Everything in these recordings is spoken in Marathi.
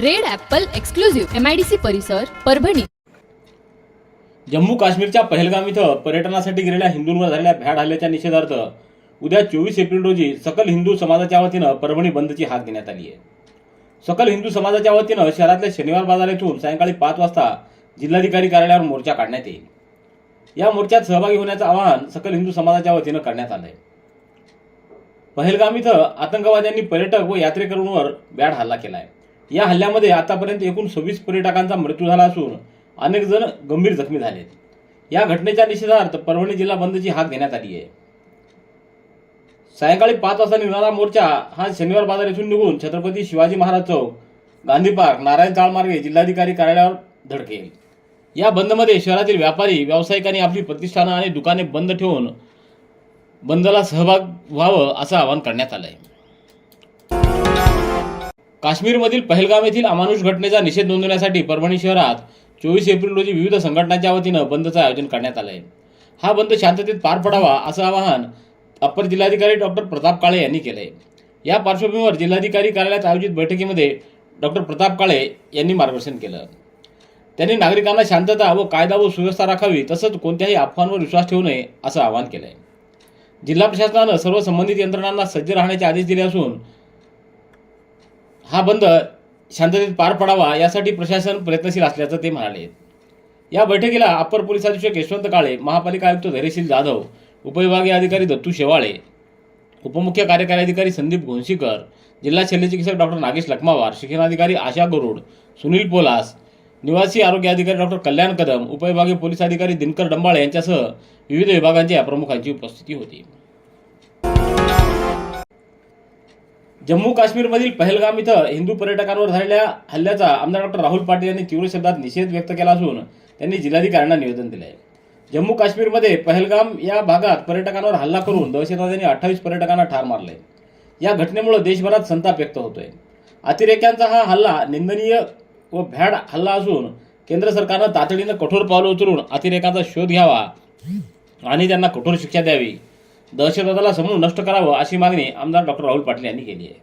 Red apple exclusive MIDC परिसर परभणी. जम्मू काश्मीरच्या पहलगाम इथं पर्यटनासाठी गेलेल्या हिंदूंवर झालेल्या भ्याड हल्ल्याच्या निषेधार्थ उद्या चोवीस एप्रिल रोजी सकल हिंदू समाजाच्या वतीनं परभणी बंदची हाक देण्यात आली आहे. सकल हिंदू समाजाच्या वतीनं शहरातल्या शनिवार बाजार येथून सायंकाळी पाच वाजता जिल्हाधिकारी कार्यालयावर मोर्चा काढण्यात येईल. या मोर्चात सहभागी होण्याचं आवाहन सकल हिंदू समाजाच्या वतीनं करण्यात आलंय. पहलगाम इथं आतंकवाद्यांनी पर्यटक व यात्रेकरूंवर बॅड हल्ला केला आहे या हल्ल्यामध्ये आतापर्यंत एकूण सव्वीस पर्यटकांचा मृत्यू झाला असून अनेक जण गंभीर जखमी झालेत. या घटनेच्या निषेधार्थ परभणी जिल्हा बंदची हाक देण्यात आली आहे. सायंकाळी पाच वाजता निघणारा मोर्चा हा शनिवार बाजार येथून निघून छत्रपती शिवाजी महाराज चौक गांधी पार्क नारायण चाळमार्गे जिल्हाधिकारी कार्यालयावर धडकेल. या बंदमध्ये शहरातील व्यापारी व्यावसायिकांनी आपली प्रतिष्ठानं आणि दुकाने बंद ठेवून बंदला सहभाग व्हावं असं आवाहन करण्यात आलं आहे काश्मीरमधील पहलगाम येथील अमानुष घटनेचा निषेध नोंदवण्यासाठी परभणी शहरात चोवीस एप्रिल रोजी विविध संघटनांच्या वतीनं बंदचं आयोजन करण्यात आलं आहे हा बंद शांततेत पार पडावा असं आवाहन अप्पर जिल्हाधिकारी डॉक्टर प्रताप काळे यांनी केलं आहे या पार्श्वभूमीवर जिल्हाधिकारी कार्यालयात आयोजित बैठकीमध्ये डॉक्टर प्रताप काळे यांनी मार्गदर्शन केलं. त्यांनी नागरिकांना शांतता व कायदा व सुव्यवस्था राखावी तसंच कोणत्याही अफवांवर विश्वास ठेवू नये असं आवाहन केलं आहे जिल्हा प्रशासनानं सर्व संबंधित यंत्रणांना सज्ज राहण्याचे आदेश दिले असून हा बंद शांततेत पार पडावा यासाठी प्रशासन प्रयत्नशील असल्याचं ते म्हणाले. या बैठकीला अप्पर पोलीस अधीक्षक यशवंत काळे महापालिका आयुक्त धैर्यशील जाधव उपविभागीय अधिकारी दत्तू शेवाळे उपमुख्य कार्यकारी अधिकारी संदीप घोणशीकर जिल्हा शल्यचिकित्सक डॉक्टर नागेश लखमावार शिक्षणाधिकारी आशा गरुड सुनील पोलास निवासी आरोग्य अधिकारी डॉक्टर कल्याण कदम उपविभागीय पोलीस अधिकारी दिनकर डंबाळे यांच्यासह विविध विभागांच्या प्रमुखांची उपस्थिती होती. जम्मू काश्मीरमधील पहलगाम इथं हिंदू पर्यटकांवर झालेल्या हल्ल्याचा आमदार डॉक्टर राहुल पाटील यांनी तीव्र शब्दात निषेध व्यक्त केला असून त्यांनी जिल्हाधिकाऱ्यांना निवेदन दिलं आहे जम्मू काश्मीरमध्ये पहलगाम या भागात पर्यटकांवर हल्ला करून दहशतवाद्यांनी अठ्ठावीस पर्यटकांना ठार मारले या घटनेमुळे देशभरात संताप व्यक्त होतोय. अतिरेक्यांचा हा हल्ला निंदनीय व भ्याड हल्ला असून केंद्र सरकारनं तातडीनं कठोर पावलं उचलून अतिरेकांचा शोध घ्यावा आणि त्यांना कठोर शिक्षा द्यावी. दहशतवादाला समूळ नष्ट करावं अशी मागणी आमदार डॉक्टर राहुल पाटील यांनी केली आहे.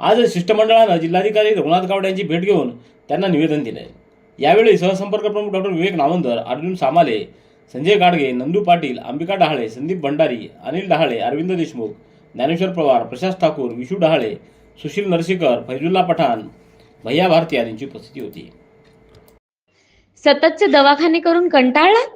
आज शिष्टमंडळानं जिल्हाधिकारी रघुनाथ गावडे यांची भेट घेऊन त्यांना निवेदन दिलंय. यावेळी सहसंपर्क प्रमुख डॉक्टर विवेक नावंदर अर्जुन सामाले संजय गाडगे नंदू पाटील अंबिका डहाळे संदीप भंडारी अनिल डहाळे अरविंद देशमुख ज्ञानेश्वर पवार प्रशांत ठाकूर विशू डहाळे सुशील नरसीकर फैजुल्ला पठाण भैया भारती यांची उपस्थिती होती. सततचे दवाखाने करून कंटाळलात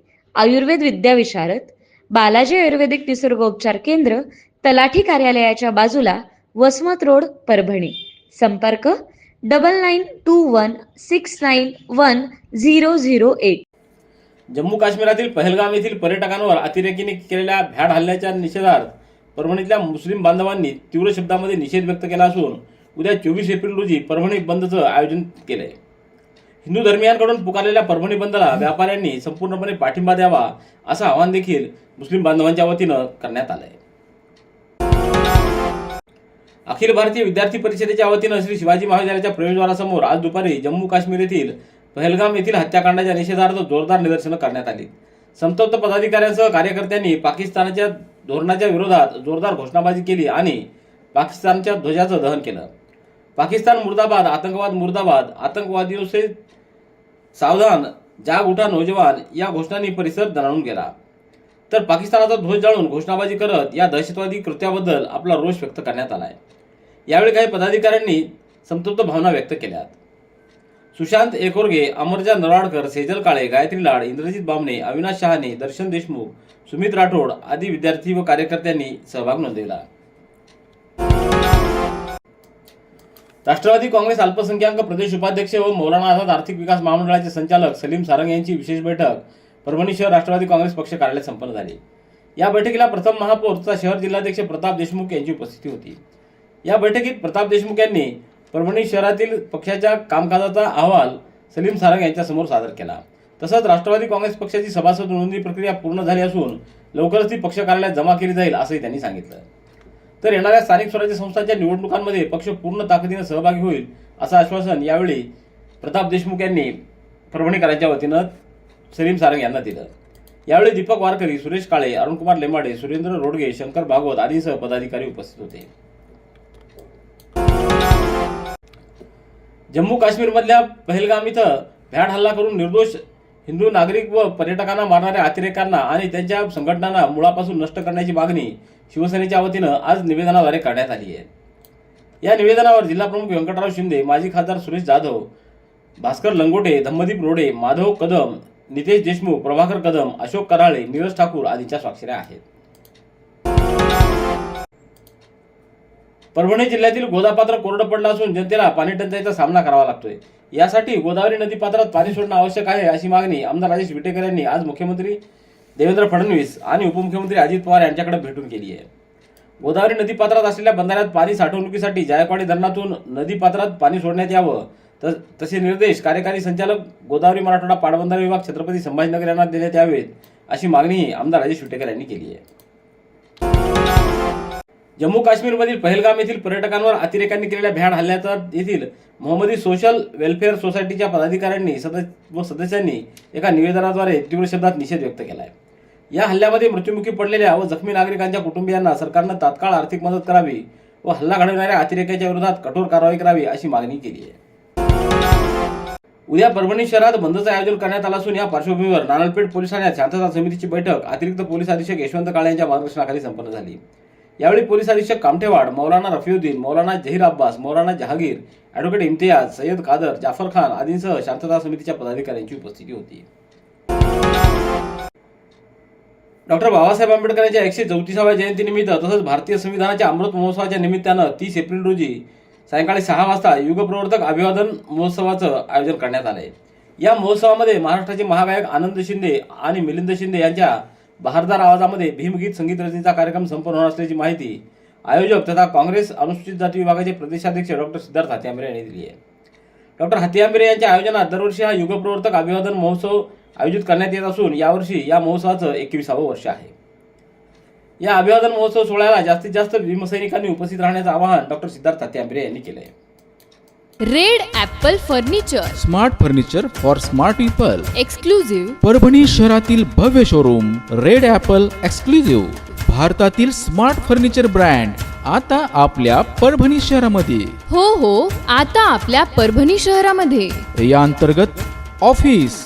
आयुर्वेद विद्याविशारद बालाजी आयुर्वेदिक निसर्गोपचार केंद्र तलाठी कार्यालयाच्या बाजूला वसमत रोड परभणी. संपर्क double nine two one six nine one zero zero eight Jammu काश्मीरातील Pahalgam येथील पर्यटकांवर अतिरेकीने केलेल्या भ्याड हल्ल्याच्या निषेधार्थ परभणीतल्या मुस्लिम बांधवांनी तीव्र शब्दामध्ये निषेध व्यक्त केला असून उद्या चोवीस एप्रिल रोजी परभणी बंदचं आयोजन केलंय. हिंदू धर्मियांकडून पुकारलेल्या परभणी बंदला व्यापाऱ्यांनी संपूर्णपणे पाठिंबा द्यावा असं आवाहन देखील मुस्लिम बांधवांच्या वतीनं करण्यात आलंय. अखिल भारतीय विद्यार्थी परिषदेच्या वतीनं श्री शिवाजी महाविद्यालयाच्या प्रवेशद्वारासमोर आज दुपारी जम्मू काश्मीर येथील पहलगाम येथील हत्याकांडाच्या निषेधार्थ जोरदार निदर्शनं करण्यात आली. संतप्त पदाधिकाऱ्यांसह कार्यकर्त्यांनी पाकिस्तानाच्या धोरणाच्या विरोधात जोरदार घोषणाबाजी केली आणि पाकिस्तानच्या ध्वजाचं दहन केलं. पाकिस्तान मुर्दाबाद आतंकवाद मुर्दाबाद आतंकवादियों से सावधान जाग उठा नौजवान या घोषणांनी परिसर दणाणून गेला. तर पाकिस्तानाचा ध्वज जाळून घोषणाबाजी करत या दहशतवादी कृत्याबद्दल आपला रोष व्यक्त करण्यात आला आहे यावेळी काही पदाधिकाऱ्यांनी संतप्त भावना व्यक्त केल्यात. सुशांत एकोरगे अमरजा नरवाडकर सेजल काळे गायत्री लाड इंद्रजित बामणे अविनाश शहाणे दर्शन देशमुख सुमित राठोड आदी विद्यार्थी व कार्यकर्त्यांनी सहभाग नोंदविला. राष्ट्रवादी काँग्रेस अल्पसंख्याक प्रदेश उपाध्यक्ष व मौलाना आझाद आर्थिक विकास महामंडळाचे संचालक सलीम सारंग यांची विशेष बैठक परभणी शहर राष्ट्रवादी काँग्रेस पक्ष कार्यालयात संपन्न झाली. या बैठकीला प्रथम महापौर तथा शहर जिल्हाध्यक्ष प्रताप देशमुख यांची उपस्थिती होती. या बैठकीत प्रताप देशमुख यांनी परभणी शहरातील पक्षाच्या कामकाजाचा अहवाल सलीम सारंग यांच्यासमोर सादर केला. तसंच राष्ट्रवादी काँग्रेस पक्षाची सभासद नोंदणी प्रक्रिया पूर्ण झाली असून लवकरच ती पक्ष कार्यालयात जमा केली जाईल असंही त्यांनी सांगितलं. तर येणाऱ्या स्थानिक स्वराज्य संस्थांच्या निवडणुकांमध्ये पक्ष पूर्ण ताकदीनं सहभागी होईल असं आश्वासन यावेळी प्रताप देशमुख यांनी परभणीकरांच्या वतीनं सलीम सारंग यांना दिलं. यावेळी दीपक वारकरी सुरेश काळे अरुणकुमार लेमाडे सुरेंद्र रोडगे शंकर भागवत आदींसह पदाधिकारी उपस्थित होते. जम्मू काश्मीरमधल्या पहलगाम इथं भ्याड हल्ला करून निर्दोष हिंदू नागरिक व पर्यटकांना मारणाऱ्या अतिरेकांना आणि त्यांच्या संघटनांना मुळापासून नष्ट करण्याची मागणी शिवसेनेच्या वतीनं आज निवेदनाद्वारे करण्यात आली आहे. या निवेदनावर जिल्हाप्रमुख व्यंकटराव शिंदे माजी खासदार सुरेश जाधव भास्कर लंगोटे धम्मदीप रोडे माधव कदम नितेश देशमुख प्रभाकर कदम अशोक कराळे नीरज ठाकूर आदींच्या स्वाक्षऱ्या आहेत. परभणी जिल्ह्यातील गोदापात्र कोरडं पडलं असून जनतेला पाणी टंचाईचा सामना करावा लागतोय. यासाठी गोदावरी नदी पात्रात पाणी सोडणं आवश्यक आहे अशी मागणी आमदार राजेश विटेकर यांनी आज मुख्यमंत्री देवेंद्र फडणवीस आणि उपमुख्यमंत्री अजित पवार यांच्याकडे भेटून केली आहे. गोदावरी नदी पात्रात असलेल्या बंधाऱ्यात पाणी साठवणुकीसाठी जायकवाडी धरणातून नदी पात्रात पाणी सोडण्यात यावं. त- तसे निर्देश कार्यकारी संचालक गोदावरी मराठवाडा पाटबंधारे विभाग छत्रपती संभाजीनगर यांना देण्यात यावेत अशी मागणीही आमदार राजेश विटेकर यांनी केली आहे. जम्मू काश्मीरमधील पहलगाम येथील पर्यटकांवर अतिरेकांनी केलेल्या भ्याड हल्ल्याचा येथील मोहम्मदी सोशल वेलफेअर सोसायटीच्या पदाधिकाऱ्यांनी सदस्य व सदस्यांनी एका निवेदनाद्वारे तीव्र शब्दात निषेध व्यक्त केला आहे या हल्ल्यामध्ये मृत्युमुखी पडलेल्या व जखमी नागरिकांच्या कुटुंबियांना सरकारनं तात्काळ आर्थिक मदत करावी व हल्ला घडवणाऱ्या अतिरेक्याच्या विरोधात कठोर कारवाई करावी अशी मागणी केली आहे. उद्या परभणी शहरात बंदचं आयोजन करण्यात आलं असून या पार्श्वभूमीवर नानलपेठ पोलीस ठाण्यात शांतता समितीची बैठक अतिरिक्त पोलीस अधीक्षक यशवंत काळे यांच्या मार्गदर्शनाखाली संपन्न झाली. यावेळी पोलीस अधीक्षक कामठेवाड मौलाना रफिउद्दीन मौलाना जहीर अब्बास मौलाना जहागीर अॅडव्होकेट इम्तियाज सय्यद कादर जाफर खान आदींसह शांतता समितीच्या पदाधिकाऱ्यांची उपस्थिती होती. डॉक्टर बाबासाहेब आंबेडकर यांच्या एकशे चौतीसाव्या जयंतीनिमित्त तसंच भारतीय संविधानाच्या अमृत महोत्सवाच्या निमित्तानं तीस एप्रिल रोजी सायंकाळी सहा वाजता युगप्रवर्तक अभिवादन महोत्सवाचं आयोजन करण्यात आलंय. या महोत्सवामध्ये महाराष्ट्राचे महागायक आनंद शिंदे आणि मिलिंद शिंदे यांच्या बहारदार आवाजामध्ये भीमगीत संगीत रचनेचा कार्यक्रम संपन्न होणार असल्याची माहिती आयोजक तथा काँग्रेस अनुसूचित जाती विभागाचे प्रदेशाध्यक्ष डॉक्टर सिद्धार्थ हात्यांबरे यांनी दिली आहे. डॉक्टर हातियांबरे यांच्या आयोजनात दरवर्षी हा युगप्रवर्तक अभिवादन महोत्सव आयोजित करण्यात येत असून यावर्षी या महोत्सवाचं एकविसावं वर्ष आहे. या अभिवादन महोत्सव सोहळ्याला जास्तीत जास्त भीमसैनिकांनी उपस्थित राहण्याचं आवाहन डॉक्टर सिद्धार्थ हात्यांबरे यांनी केलं आहे Red Apple furniture. Smart furniture for smart people. Exclusive Parbhani शहरातील भव्य शोरूम रेड ॲपल एक्सक्लुझिव्ह. भारतातील स्मार्ट फर्निचर ब्रँड आता आपल्या परभणी शहरामध्ये. हो हो आता आपल्या परभणी शहरामध्ये. या अंतर्गत ऑफिस.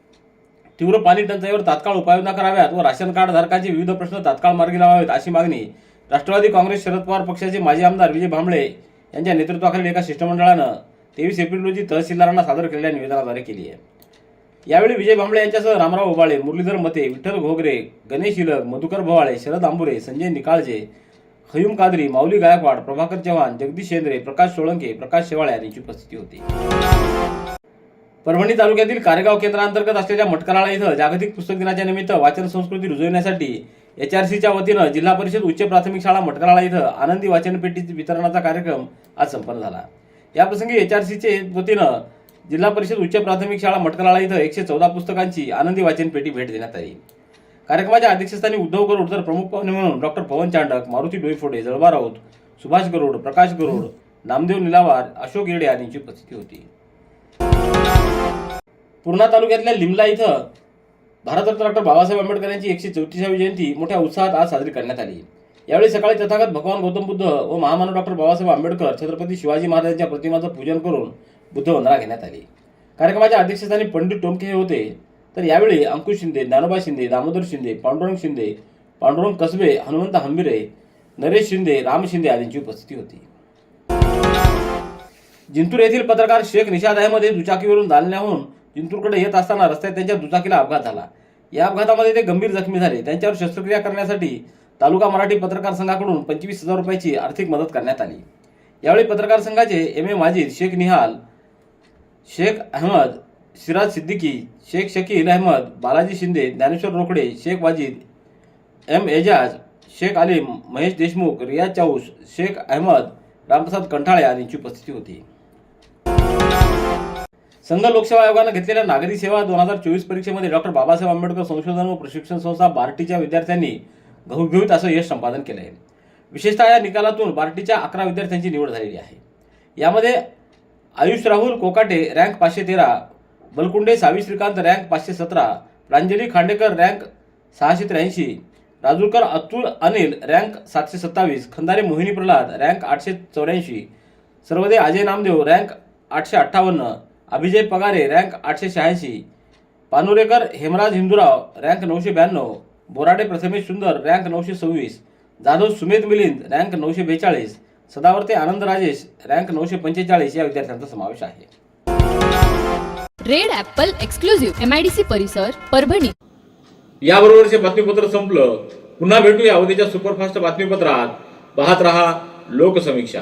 तीव्र पाणी टंचाईवर तात्काळ उपाययोजना कराव्यात व राशन कार्ड धारकांचे विविध प्रश्न तात्काळ मार्गी लावावेत अशी मागणी राष्ट्रवादी काँग्रेस शरद पवार पक्षाचे माजी आमदार विजय भांबळे यांच्या नेतृत्वाखालील एका शिष्टमंडळानं तेवीस एप्रिल रोजी तहसीलदारांना सादर केलेल्या निवेदनाद्वारे केली आहे. यावेळी विजय भांबळे यांच्यासह रामराव ओबाळे मुरलीधर मते विठ्ठल घोगरे गणेश इलग मधुकर भवाळे शरद आंबुरे संजय निकाळजे हयूम कादरी माऊली गायकवाड प्रभाकर चव्हाण जगदीश शेंद्रे प्रकाश सोळंके प्रकाश शेवाळे यांची उपस्थिती होती. परभणी तालुक्यातील कारेगाव केंद्रांतर्गत असलेल्या मटकराळा इथं जागतिक पुस्तक दिनाच्या निमित्त वाचन संस्कृती रुजवण्यासाठी एच आर सीच्या वतीनं जिल्हा परिषद उच्च प्राथमिक शाळा मटकराळा इथं आनंदी वाचनपेटी वितरणाचा कार्यक्रम आज संपन्न झाला. याप्रसंगी एच आर सीचे वतीनं जिल्हा परिषद उच्च प्राथमिक शाळा मटकराळा इथं एकशे चौदा पुस्तकांची आनंदी वाचनपेटी भेट देण्यात आली. कार्यक्रमाच्या अध्यक्षस्थानी उद्धव गरुड तर प्रमुख पाहुणे म्हणून डॉक्टर पवन चांडक मारुती डोईफोडे जळबा राऊत सुभाष गरुड प्रकाश गरुड नामदेव निलावार अशोक येडे यांची उपस्थिती होती. पूर्णा तालुक्यातल्या लिमला इथं भारतरत्न डॉक्टर बाबासाहेब आंबेडकर यांची एकशे चौतीसावी जयंती मोठ्या उत्साहात आज साजरी करण्यात आली. यावेळी सकाळी तथागत भगवान गौतम बुद्ध व महामानव डॉक्टर बाबासाहेब आंबेडकर छत्रपती शिवाजी महाराजांच्या प्रतिमाचं पूजन करून बुद्धवंदना घेण्यात आली. कार्यक्रमाच्या अध्यक्षस्थानी पंडित टोमके हे होते. तर यावेळी अंकुश शिंदे ज्ञानोबा शिंदे दामोदर शिंदे पांडुरंग शिंदे पांडुरंग कसबे हनुमंत हंबिरे नरेश शिंदे राम शिंदे आदींची उपस्थिती होती. जिंतूर येथील पत्रकार शेख निषाद अहमद हे दुचाकीवरून जालन्याहून जिंतूरकडे येत असताना रस्त्यात त्यांच्या दुचाकीला अपघात झाला. या अपघातामध्ये ते गंभीर जखमी झाले. त्यांच्यावर शस्त्रक्रिया करण्यासाठी तालुका मराठी पत्रकार संघाकडून पंचवीस हजार रुपयाची आर्थिक मदत करण्यात आली. यावेळी पत्रकार संघाचे M A Majid Shaikh Nihal Shaikh Ahmed Siraj Siddiqui Shaikh Shakeel Ahmed Balaji Shinde Dnyaneshwar Rokade Shaikh Wajid M Ejaz Shaikh Alim Mahesh Deshmukh रियाज चाऊस शेख अहमद रामप्रसाद कंठाळे आदींची उपस्थिती होती. संघ लोकसेवा आयोगानं घेतलेल्या नागरी सेवा दोन हजार चोवीस परीक्षेमध्ये डॉक्टर बाबासाहेब आंबेडकर संशोधन व प्रशिक्षण संस्था बार्टीच्या विद्यार्थ्यांनी घवघवीत असं यश संपादन केलं आहे विशेषतः या निकालातून बार्टीच्या अकरा विद्यार्थ्यांची निवड झालेली आहे. यामध्ये आयुष राहुल कोकाटे रँक पाचशे तेरा बलकुंडे सावी श्रीकांत रँक पाचशे सतरा प्रांजली खांडेकर रँक सहाशे त्र्याऐंशी राजूरकर अतुल अनिल रँक सातशे सत्तावीस खंदारे मोहिनी प्रल्हाद रँक आठशे चौऱ्याऐंशी सर्वदे अजय नामदेव रँक आठशे अठ्ठावन्न. अभिजय पगारे रँक आठशे शहाऐंशी. पानुरेकर हेमराज हिंदुराव रँक नऊशे ब्याण्णव. बोराडे प्रथमेश सुंदर रँक नऊशे सव्वीस. जाधव सुमेध मिलिंद रँक नऊशे बेचाळीस. सदावर्ते आनंद राजेश रँक नऊशे पंचेचाळीस. या विद्यार्थ्यांचा समावेश आहे. Red apple exclusive M I D C परिसर परभणी. याबरोबरचे बातमीपत्र संपलं. पुन्हा भेटूया उद्याच्या सुपरफास्ट बातमीपत्रात. पाहत रहा लोकसमीक्षा.